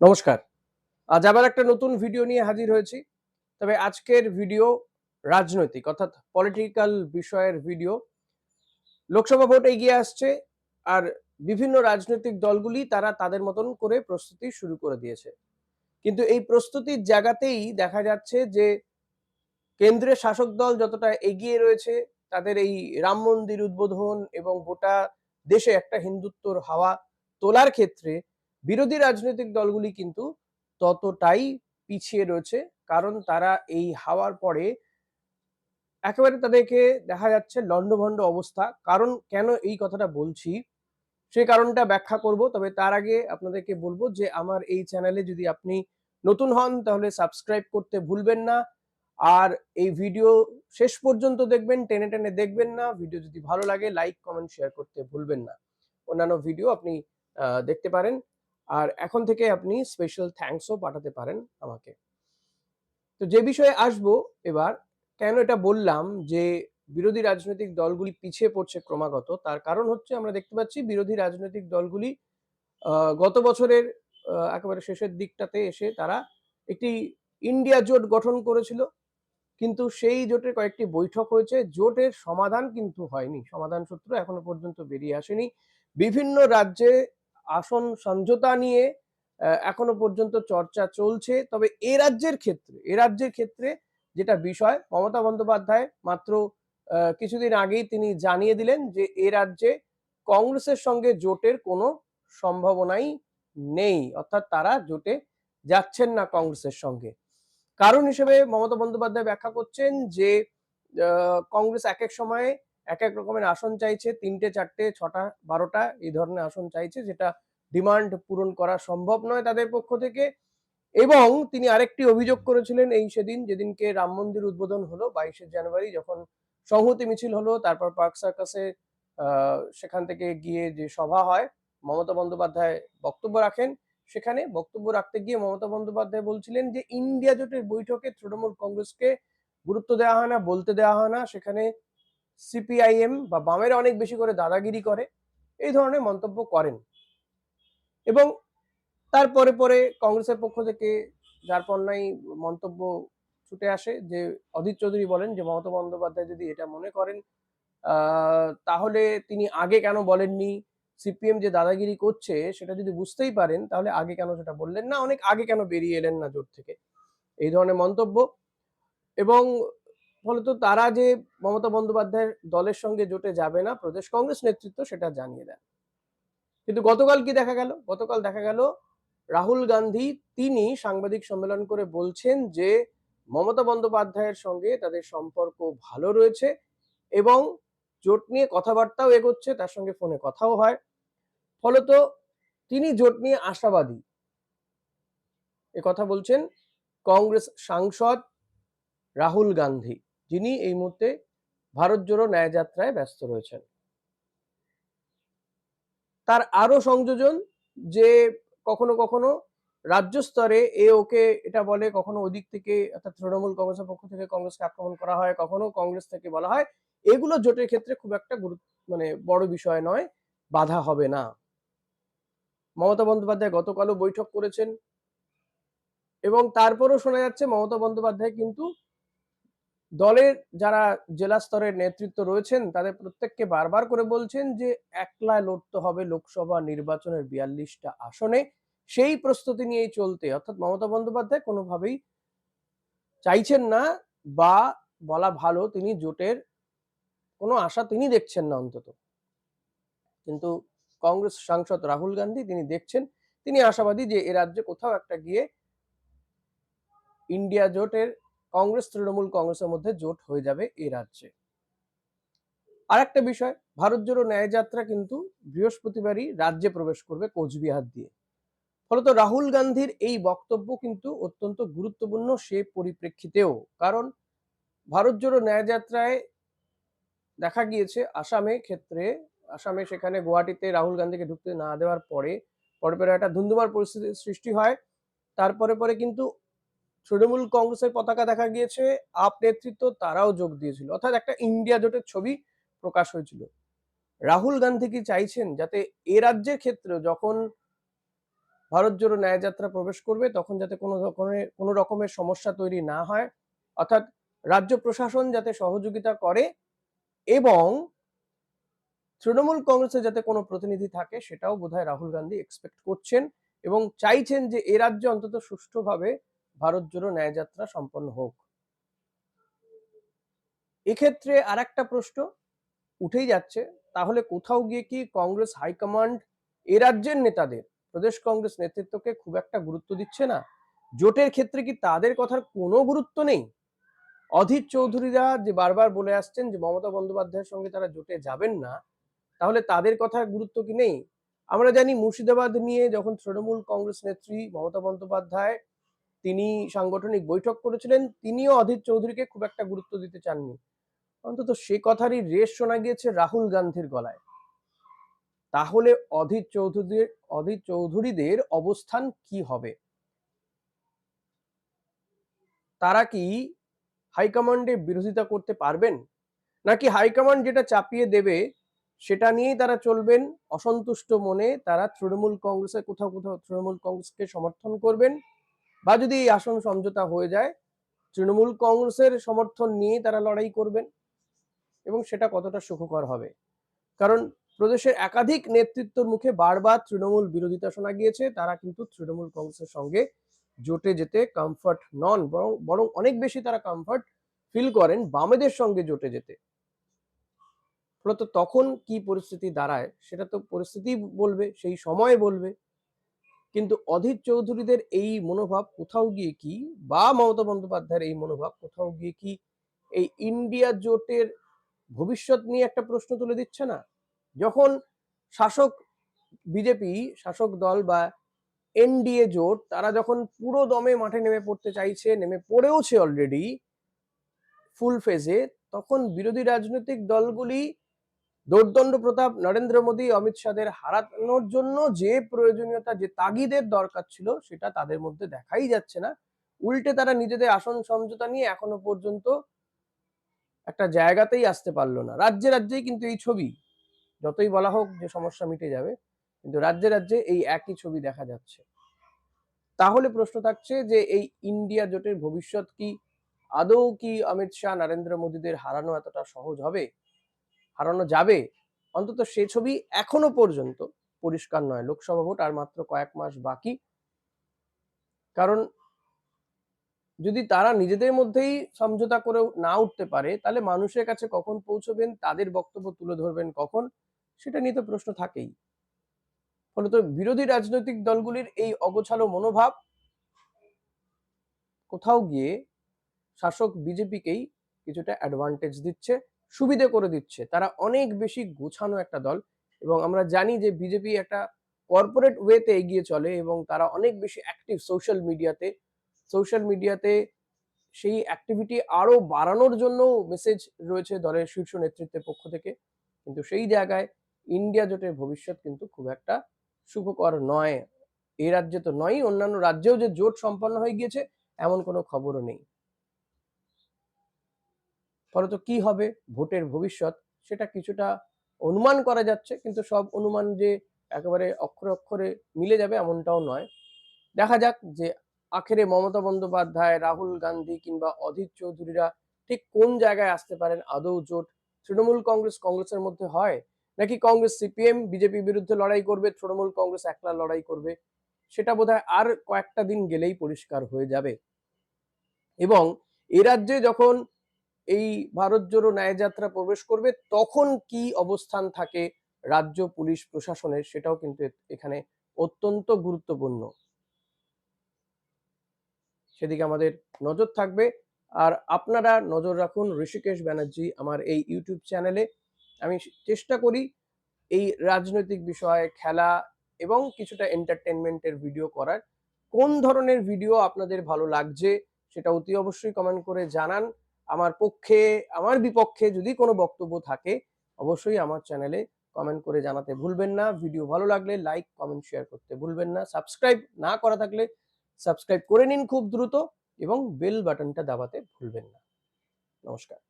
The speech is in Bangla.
নমস্কার। আজ আবার একটা নতুন ভিডিও নিয়ে হাজির হয়েছি। তবে আজকের ভিডিও রাজনৈতিক, অর্থাৎ পলিটিক্যাল বিষয়ের ভিডিও লোকসভা ভোট এগিয়ে আসছে আর বিভিন্ন রাজনৈতিক দলগুলি তারা তাদের মতন করে প্রস্তুতি শুরু করে দিয়েছে। কিন্তু এই প্রস্তুতির জায়গাতেই দেখা যাচ্ছে যে কেন্দ্রের শাসক দল যতটা এগিয়ে রয়েছে, তাদের এই রাম মন্দির উদ্বোধন এবং গোটা দেশে একটা হিন্দুত্বর হাওয়া তোলার ক্ষেত্রে বিরোধী রাজনৈতিক দলগুলি কিন্তু ততটাই পিছিয়ে রয়েছে, কারণ তারা এই হাওয়ার পরে একেবারে তাদেরকে দেখা যাচ্ছে লণ্ডভণ্ড অবস্থা। কারণ কেন এই কথাটা বলছি, সে কারণটা ব্যাখ্যা করব, তবে তার আগে আপনাদেরকে বলব যে আমার এই চ্যানেলে যদি আপনি নতুন হন, তাহলে সাবস্ক্রাইব করতে ভুলবেন না। আর এই ভিডিও শেষ পর্যন্ত দেখবেন, টেনে টেনে দেখবেন না। ভিডিও যদি ভালো লাগে, লাইক, কমেন্ট, শেয়ার করতে ভুলবেন না। অন্যান্য ভিডিও আপনি দেখতে পারেন। আর এখন থেকে আপনি স্পেশাল থ্যাঙ্কসও পাঠাতে পারেন আমাকে। তো যে বিষয়ে আসব এবার, কেন এটা বললাম যে বিরোধী রাজনৈতিক দলগুলি পিছিয়ে পড়ছে ক্রমাগত, তার কারণ হচ্ছে আমরা দেখতে পাচ্ছি বিরোধী রাজনৈতিক দলগুলি গত বছরের একেবারে শেষের দিকটাতে এসে তারা একটি ইন্ডিয়া জোট গঠন করেছিল, কিন্তু সেই জোটের কয়েকটি বৈঠক হয়েছে, জোটের সমাধান কিন্তু হয়নি, সমাধান সূত্র এখনও পর্যন্ত বেরিয়ে আসেনি। বিভিন্ন রাজ্যে আসন সমঝোতা নিয়ে এখনও পর্যন্ত চর্চা চলছে। তবে এ রাজ্যের ক্ষেত্রে, এ রাজ্যের ক্ষেত্রে যেটা বিষয়, মমতা বন্দ্যোপাধ্যায় মাত্র কিছুদিন আগেই তিনি জানিয়ে দিলেন যে এ রাজ্যে কংগ্রেসের সঙ্গে জোটের কোনো সম্ভাবনাই নেই। অর্থাৎ তারা জোটে যাচ্ছেন না কংগ্রেসের সঙ্গে। কারণ হিসেবে মমতা বন্দ্যোপাধ্যায় ব্যাখ্যা করছেন যে কংগ্রেস এক এক সময়ে এক এক রকমের আসন চাইছে, তিনটে, চারটে, ছটা, বারোটা এই ধরনের আসন চাইছে, যেটা ডিমান্ড পূরণ করা সম্ভব নয় তাদের পক্ষ থেকে। এবং তিনি আরেকটি অভিযোগ করেছিলেন এই সেদিন, যেদিনকে রাম মন্দির উদ্বোধন হলো, বাইশে জানুয়ারি, যখন সংহতি মিছিল হলো, তারপর পার্ক সার্কাসে সেখান থেকে গিয়ে যে সভা হয়, মমতা বন্দ্যোপাধ্যায় বক্তব্য রাখেন। সেখানে বক্তব্য রাখতে গিয়ে মমতা বন্দ্যোপাধ্যায় বলছিলেন যে, ইন্ডিয়া জোটের বৈঠকে তৃণমূল কংগ্রেসকে গুরুত্ব দেওয়া হয় না, বলতে দেওয়া হয় না। সেখানে সিপিআইএম বা বামের অনেক বেশি করে দাদাগিরি করে, এই ধরনের মন্তব্য করেন। এবং তারপরে পরে কংগ্রেসের পক্ষ থেকে যার পণ্যায় মন্তব্য ছুটে আসে যে, অধীর চৌধুরী বলেন যে, মমতা বন্দ্যোপাধ্যায় যদি এটা মনে করেন তাহলে তিনি আগে কেন বলেননি? সিপিএম যে দাদাগিরি করছে, সেটা যদি বুঝতেই পারেন, তাহলে আগে কেন সেটা বললেন না? অনেক আগে কেন বেরিয়ে এলেন না জোট থেকে? এই ধরনের মন্তব্য। এবং ফলত তারা যে মমতা বন্দ্যোপাধ্যায়ের দলের সঙ্গে জোটে যাবে না, প্রদেশ কংগ্রেস নেতৃত্ব সেটা জানিয়ে দেন। কিন্তু গতকাল কি দেখা গেল? গতকাল দেখা গেল রাহুল গান্ধী তিনি সাংবাদিক সম্মেলন করে বলছেন যে মমতা বন্দ্যোপাধ্যায়ের সঙ্গে তাদের সম্পর্ক ভালো রয়েছে এবং জোট নিয়ে কথাবার্তাও এগোচ্ছে, তার সঙ্গে ফোনে কথাও হয়। ফলত তিনি জোট নিয়ে আশাবাদী। এ কথা বলছেন কংগ্রেস সাংসদ রাহুল গান্ধী। যিনি এই মুহূর্তে ভারত জোড়ো ন্যায় যাত্রায় ব্যস্ত রয়েছেন। তার আরও সংযোজন যে কখনো কখনো রাজ্য স্তরে এ ওকে এটা বলে, কখনো ওদিক থেকে অর্থাৎ তৃণমূল কংগ্রেসের পক্ষ থেকে কংগ্রেসকে আক্রমণ করা হয়, কখনো কংগ্রেস থেকে বলা হয়, এগুলো জোটের ক্ষেত্রে খুব একটা গুরুত্ব মানে বড় বিষয় নয়, বাধা হবে না। মমতা বন্দ্যোপাধ্যায় গতকালও বৈঠক করেছেন এবং তারপরও শোনা যাচ্ছে মমতা বন্দ্যোপাধ্যায় কিন্তু দলের যারা জেলা স্তরের নেতৃত্ব রয়েছেন, তাদের প্রত্যেককে বারবার করে বলছেন যে একলা লড়তে হবে লোকসভা নির্বাচনের বিয়াল্লিশটা আসনে। সেই প্রস্তুতি নিয়েই চলতে, অর্থাৎ মমতা বন্দ্যোপাধ্যায় কোনোভাবেই চাইছেন না বা বলা ভালো তিনি জোটের কোনো আশা তিনি দেখছেন না অন্তত। কিন্তু কংগ্রেস সাংসদ রাহুল গান্ধী তিনি দেখছেন, তিনি আশাবাদী যে এ রাজ্যে কোথাও একটা গিয়ে ইন্ডিয়া জোটের কংগ্রেস, তৃণমূল কংগ্রেসের মধ্যে জোট হয়ে যাবে এই রাজ্যে। আর একটা বিষয়, ভারত জোড়ো ন্যায় যাত্রা কিন্তু বৃহস্পতিবারই রাজ্যে প্রবেশ করবে কোচবিহার দিয়ে। ফলত রাহুল গান্ধীর এই বক্তব্য কিন্তু অত্যন্ত গুরুত্বপূর্ণ সে পরিপ্রেক্ষিতেও। কারণ ভারত জোড়ো ন্যায় যাত্রায় দেখা গিয়েছে আসামে ক্ষেত্রে, আসামে সেখানে গুয়াহাটিতে রাহুল গান্ধীকে ঢুকতে না দেওয়ার পরে পরে পরে একটা ধুন্ধুমার পরিস্থিতির সৃষ্টি হয়। তারপরে পরে কিন্তু তৃণমূল কংগ্রেসের পতাকা দেখা গিয়েছে। আপ নেতৃত্ব তারাও যোগ দিয়েছিল। অর্থাৎ একটা ইন্ডিয়া জোটের ছবি প্রকাশ হয়েছিল। রাহুল গান্ধী কি চাইছেন যাতে এ রাজ্যের ক্ষেত্রে যখন ভারত জোড়ো ন্যায়যাত্রা প্রবেশ করবে, তখন যাতে কোনো রকমের কোনো রকমের সমস্যা তৈরি না হয়? অর্থাৎ রাজ্য প্রশাসন যাতে সহযোগিতা করে এবং তৃণমূল কংগ্রেসে যাতে কোনো প্রতিনিধি থাকে, সেটাও বোধহয় রাহুল গান্ধী এক্সপেক্ট করছেন এবং চাইছেন যে এ রাজ্যে অন্তত সুষ্ঠুভাবে ভারত জোড়ো ন্যায়যাত্রা সম্পন্ন হোক। এক্ষেত্রে আর একটা প্রশ্ন উঠেই যাচ্ছে, তাহলে কোথাও গিয়ে কি কংগ্রেস হাইকমান্ড এ রাজ্যের নেতাদের, প্রদেশ কংগ্রেস নেতৃত্বকে খুব একটা গুরুত্ব দিচ্ছে না? জোটের ক্ষেত্রে কি তাদের কথার কোনো গুরুত্ব নেই? অধীর চৌধুরীরা যে বারবার বলে আসছেন যে মমতা বন্দ্যোপাধ্যায়ের সঙ্গে তারা জোটে যাবেন না, তাহলে তাদের কথার গুরুত্ব কি নেই? আমরা জানি মুর্শিদাবাদ নিয়ে যখন তৃণমূল কংগ্রেস নেত্রী মমতা বন্দ্যোপাধ্যায় তিনি সাংগঠনিক বৈঠক করেছিলেন, তিনিও অধীর চৌধুরীকে খুব একটা গুরুত্ব দিতে চাননি। অন্তত সে কথারই রেশ শোনা গিয়েছে রাহুল গান্ধীর গলায়। তাহলে অধীর চৌধুরীদের অধীর চৌধুরীদের অবস্থান কি হবে? তারা কি হাইকমান্ডে বিরোধিতা করতে পারবেন? নাকি হাইকমান্ড যেটা চাপিয়ে দেবে, সেটা নিয়েই তারা চলবেন? অসন্তুষ্ট মনে তারা তৃণমূল কংগ্রেসের কোথাও কোথাও তৃণমূল কংগ্রেসকে সমর্থন করবেন? বা যদি এই আসন সমঝোতা হয়ে যায়, তৃণমূল কংগ্রেসের সমর্থন নিয়ে তারা লড়াই করবেন এবং সেটা কতটা সুখকর হবে। কারণ প্রদেশের একাধিক নেতৃত্বর মুখে বারবার তৃণমূল বিরোধিতা শোনা গিয়েছে, তারা কিন্তু তৃণমূল কংগ্রেসের সঙ্গে জোটে যেতে কমফর্ট নন, বরং বরং অনেক বেশি তারা কমফর্ট ফিল করেন বামেদের সঙ্গে জোটে যেতে। ফলত তখন কি পরিস্থিতি দাঁড়ায়, সেটা তো পরিস্থিতি বলবে, সেই সময় বলবে। কিন্তু অধীর চৌধুরীদের এই মনোভাব কোথাও গিয়ে কি বা মমতা বন্দ্যোপাধ্যায়ের এই মনোভাব কোথাও গিয়ে কি এই ইন্ডিয়া জোটের ভবিষ্যৎ নিয়ে একটা প্রশ্ন তুলে দিচ্ছে না? যখন শাসক, বিজেপি শাসক দল বা এনডিএ জোট, তারা যখন পুরো দমে মাঠে নেমে পড়তে চাইছে, নেমে পড়েওছে অলরেডি ফুল ফেজে তখন বিরোধী রাজনৈতিক দলগুলি দৌর্দণ্ড প্রতাপ, নরেন্দ্র মোদী, অমিত শাহের হারানোর জন্য যে প্রয়োজনীয়তা, যে তাগিদের দরকার ছিল, সেটা তাদের মধ্যে দেখাই যাচ্ছে না। উল্টে তারা নিজেদের আসন সমঝোতা নিয়ে এখনও পর্যন্ত একটা জায়গাতেই আসতে পারল না। রাজ্যে রাজ্যেই কিন্তু এই ছবি, যতই বলা হোক যে সমস্যা মিটে যাবে, কিন্তু রাজ্যে রাজ্যে এই একই ছবি দেখা যাচ্ছে। তাহলে প্রশ্ন থাকছে যে এই ইন্ডিয়া জোটের ভবিষ্যৎ কি? আদৌ কি অমিত শাহ, নরেন্দ্র মোদীদের হারানো এতটা সহজ হবে? হারানো যাবে। অন্তত সে ছবি এখনও পর্যন্ত পরিষ্কার নয়। লোকসভা ভোট আর মাত্র কয়েক মাস বাকি। কারণ যদি তারা নিজেদের মধ্যেই সমঝোতা করে না উঠতে পারে, তাহলে মানুষের কাছে কখন পৌঁছবেন, তাদের বক্তব্য তুলে ধরবেন কখন, সেটা নিয়ে তো প্রশ্ন থাকেই। ফলত বিরোধী রাজনৈতিক দলগুলির এই অগোছালো মনোভাব কোথাও গিয়ে শাসক বিজেপিকেই কিছুটা অ্যাডভান্টেজ দিচ্ছে। সুবিধে করে দিচ্ছে। তারা অনেক বেশি গোছানো একটা দল এবং আমরা জানি যে বিজেপি একটা কর্পোরেট ওয়েতে এগিয়ে চলে এবং তারা অনেক বেশি অ্যাক্টিভ সোশ্যাল মিডিয়াতে সোশ্যাল মিডিয়াতে সেই অ্যাক্টিভিটি আরও বাড়ানোর জন্য মেসেজ রয়েছে দলের শীর্ষ নেতৃত্বের পক্ষ থেকে। কিন্তু সেই জায়গায় ইন্ডিয়া জোটের ভবিষ্যৎ কিন্তু খুব একটা সুখকর নয়। এই রাজ্যে তো নয় অন্যান্য রাজ্যেও যে জোট সম্পন্ন হয়ে গিয়েছে, এমন কোনো খবরও নেই। ফলত কি হবে? ভোটের ভবিষ্যৎ, সেটা কিছুটা অনুমান করা যাচ্ছে, কিন্তু সব অনুমান যে একেবারে অক্ষরে অক্ষরে মিলে যাবে এমনটাও নয়। দেখা যাক যে আখেরে মমতা বন্দ্যোপাধ্যায়, রাহুল গান্ধী কিংবা অধীর চৌধুরীরা ঠিক কোন জায়গায় আসতে পারেন আদৌ জোট? তৃণমূল কংগ্রেস কংগ্রেসের মধ্যে হয়? নাকি কংগ্রেস সিপিএম বিজেপি বিরুদ্ধে লড়াই করবে, তৃণমূল কংগ্রেস একলা লড়াই করবে? সেটা বোধহয় আর কয়েকটা দিন গেলেই পরিষ্কার হয়ে যাবে। এবং এ রাজ্যে যখন এই ভারত জোড়ো ন্যায়যাত্রা প্রবেশ করবে, তখন কি অবস্থান থাকে রাজ্য, পুলিশ, প্রশাসনের সেটাও কিন্তু এখানে অত্যন্ত গুরুত্বপূর্ণ। সেদিকে আমাদের নজর থাকবে। আর আপনারা নজর রাখুন ঋষিকেশ ব্যানার্জি আমার এই ইউটিউব চ্যানেলে। আমি চেষ্টা করি এই রাজনৈতিক বিষয়ে খেলা এবং কিছুটা এন্টারটেনমেন্টের ভিডিও করার। কোন ধরনের ভিডিও আপনাদের ভালো লাগছে সেটা অতি অবশ্যই কমেন্ট করে জানান। আমার পক্ষে, আমার বিপক্ষে যদি কোনো বক্তব্য থাকে, অবশ্যই আমার চ্যানেলে কমেন্ট করে জানাতে ভুলবেন না। ভিডিও ভালো লাগলে লাইক কমেন্ট শেয়ার করতে ভুলবেন না। সাবস্ক্রাইব না করা থাকলে সাবস্ক্রাইব করে নিন খুব দ্রুত এবং বেল বাটনটা দাবাতে ভুলবেন না। নমস্কার।